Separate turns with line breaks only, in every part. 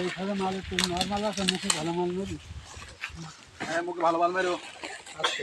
এইখানে মাল একটু নর্মাল আছে মুখে ভালো মাল নেবি
হ্যাঁ মুখে ভালো মাল মেরো
আচ্ছা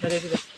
大丈夫で
す。